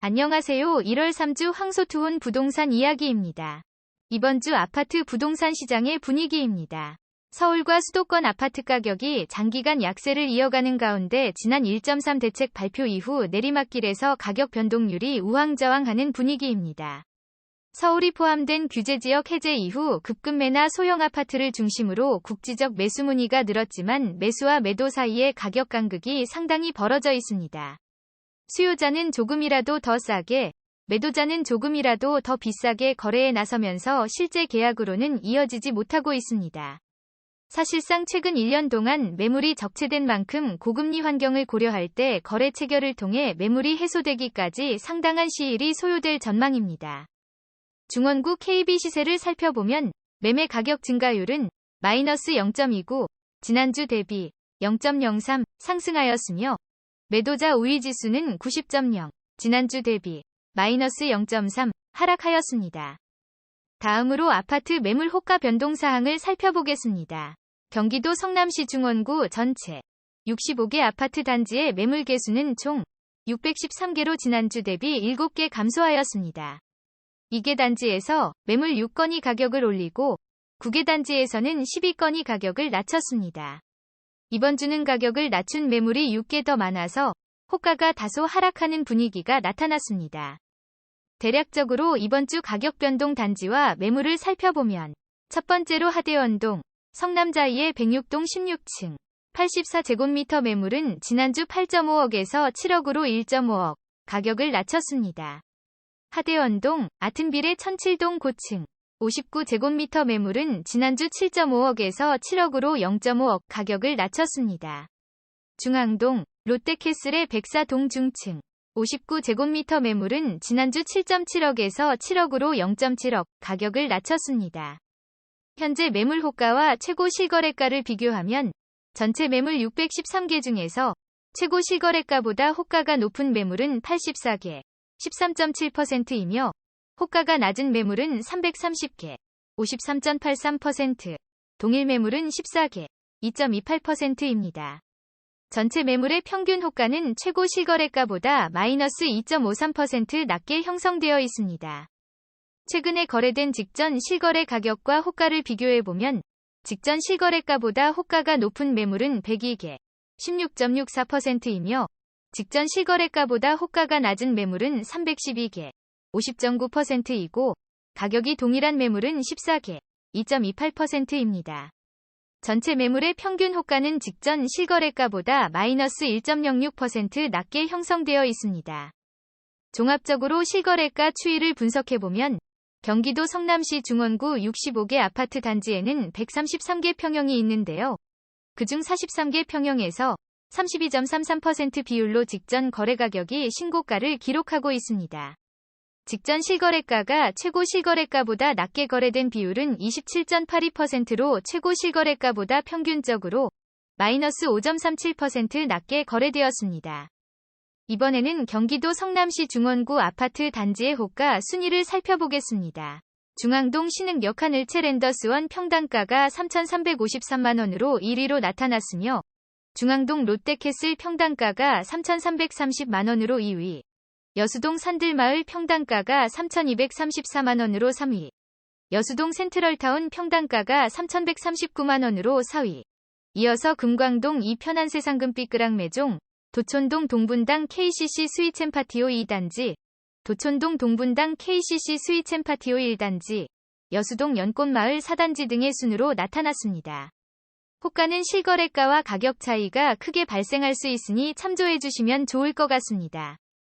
안녕하세요. 1월 3주 황소투혼 부동산 이야기입니다. 이번 주 아파트 부동산 시장의 분위기입니다. 서울과 수도권 아파트 가격이 장기간 약세를 이어가는 가운데 지난 1.3 대책 발표 이후 내리막길에서 가격 변동률이 우왕좌왕하는 분위기입니다. 서울이 포함된 규제지역 해제 이후 급급매나 소형 아파트를 중심으로 국지적 매수 문의가 늘었지만 매수와 매도 사이의 가격 간극이 상당히 벌어져 있습니다. 수요자는 조금이라도 더 싸게, 매도자는 조금이라도 더 비싸게 거래에 나서면서 실제 계약으로는 이어지지 못하고 있습니다. 사실상 최근 1년 동안 매물이 적체된 만큼 고금리 환경을 고려할 때 거래 체결을 통해 매물이 해소되기까지 상당한 시일이 소요될 전망입니다. 중원구 KB 시세를 살펴보면 매매 가격 증가율은 마이너스 0.29, 지난주 대비 0.03 상승하였으며 매도자 우위 지수는 90.0, 지난주 대비 마이너스 0.3 하락하였습니다. 다음으로 아파트 매물 호가 변동 사항을 살펴보겠습니다. 경기도 성남시 중원구 전체 65개 아파트 단지의 매물 개수는 총 613개로 지난주 대비 7개 감소하였습니다. 2개 단지에서 매물 6건이 가격을 올리고 9개 단지에서는 12건이 가격을 낮췄습니다. 이번 주는 가격을 낮춘 매물이 6개 더 많아서 호가가 다소 하락하는 분위기가 나타났습니다. 대략적으로 이번 주 가격 변동 단지와 매물을 살펴보면 첫 번째로 하대원동, 성남자이의 106동 16층, 84제곱미터 매물은 지난주 8.5억에서 7억으로 1.5억 가격을 낮췄습니다. 하대원동, 아튼빌의 1007동 고층, 59제곱미터 매물은 지난주 7.5억에서 7억으로 0.5억 가격을 낮췄습니다. 중앙동, 롯데캐슬의 백사동 중층, 59제곱미터 매물은 지난주 7.7억에서 7억으로 0.7억 가격을 낮췄습니다. 현재 매물 호가와 최고 실거래가를 비교하면 전체 매물 613개 중에서 최고 실거래가보다 호가가 높은 매물은 84개, 13.7%이며 호가가 낮은 매물은 330개, 53.83%, 동일 매물은 14개, 2.28%입니다. 전체 매물의 평균 호가는 최고 실거래가보다 마이너스 2.53% 낮게 형성되어 있습니다. 최근에 거래된 직전 실거래 가격과 호가를 비교해보면 직전 실거래가보다 호가가 높은 매물은 102개, 16.64%이며 직전 실거래가보다 호가가 낮은 매물은 312개, 50.9%이고 가격이 동일한 매물은 14개, 2.28%입니다. 전체 매물의 평균 호가는 직전 실거래가보다 마이너스 1.06% 낮게 형성되어 있습니다. 종합적으로 실거래가 추이를 분석해보면 경기도 성남시 중원구 65개 아파트 단지에는 133개 평형이 있는데요. 그중 43개 평형에서 32.33% 비율로 직전 거래 가격이 신고가를 기록하고 있습니다. 직전 실거래가가 최고 실거래가보다 낮게 거래된 비율은 27.82%로 최고 실거래가보다 평균적으로 마이너스 5.37% 낮게 거래되었습니다. 이번에는 경기도 성남시 중원구 아파트 단지의 호가 순위를 살펴보겠습니다. 중앙동 신흥역 하늘채 랜더스원 평당가가 3,353만원으로 1위로 나타났으며 중앙동 롯데캐슬 평당가가 3,330만원으로 2위, 여수동 산들마을 평당가가 3,234만원으로 3위, 여수동 센트럴타운 평당가가 3,139만원으로 4위, 이어서 금광동 이편한 세상금 삐끄랑 매종, 도촌동 동분당 KCC 스위첸파티오 2단지, 도촌동 동분당 KCC 스위첸파티오 1단지, 여수동 연꽃마을 4단지 등의 순으로 나타났습니다. 호가는 실거래가와 가격 차이가 크게 발생할 수 있으니 참조해 주시면 좋을 것 같습니다.